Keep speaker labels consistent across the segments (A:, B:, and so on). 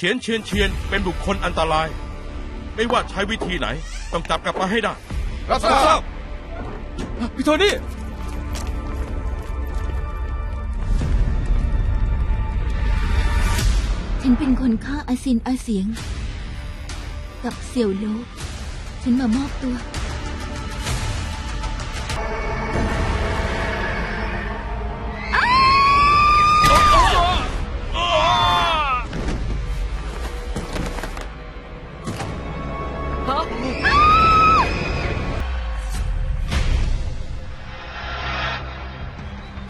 A: ฉียนเชียนเชียนเป็นบุคคลอันตราย ไม่ว่าใช้วิธีไหน ต้องจับกลับมาให้ได้
B: รับทราบ
C: พี่โทนี่
D: ฉันเป็นคนฆ่าอาซินอาเสียง กับเสี่ยวโลกฉันมามอบตัว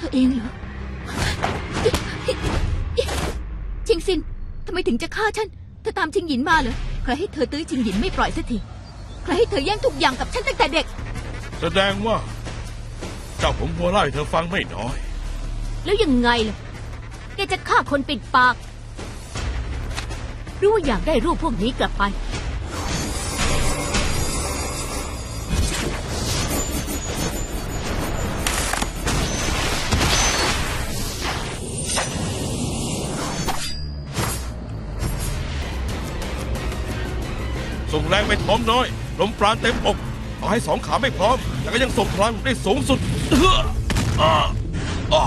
D: เธอเองเหรอชิงซินทำไมถึงจะฆ่าฉัน เธอตามชิงหยินมาเหรอ ใครให้เธอตื้อชิงหยินไม่ปล่อยสักที ใครให้เธอแย่งทุกอย่างกับฉันตั้งแต่เด็ก
A: แสดงว่า เจ้าผมหัวไล่เธอฟังไม่น้อย
D: แล้วยังไงล่ะ แกจะฆ่าคนปิดปาก หรือว่าอยากได้รูปพวกนี้กลับไป
A: ส่งแรงไปท้อมน้อย ลมปราณเต็มอกต่อให้สองขาไม่พร้อม แต่ก็ยังส่งพลังได้สูงสุดเอื้ออ่าอ่า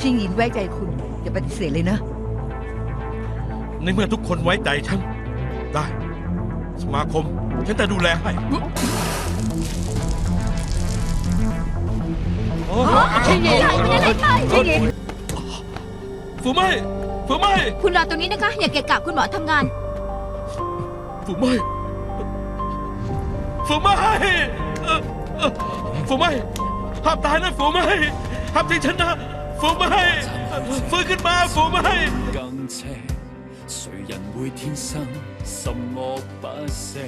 E: ชิงหยินไว้ใจคุณ อย่าปฏิเสธเลยนะ
A: ในเมื่อทุกคนไว้ใจฉัน ได้ สมาคม ฉันจะดูแลให้
D: ชิงหยินไม่ได้เลยไปชิงหยิน
A: ฟูไม่ฟูไม่
D: คุณรอตรงนี้นะคะ อย่าเกะกะคุณหมอทำงาน
A: ฟูไม่ฟูไม่เอ่อเอ่อฟูไม่ห้ามตายนะฟูไม่ห้ามทิ้งฉันนะฟูไม่ฟื้นขึ้นมาฟูไม่
F: 更斜，谁人会天生什么不舍？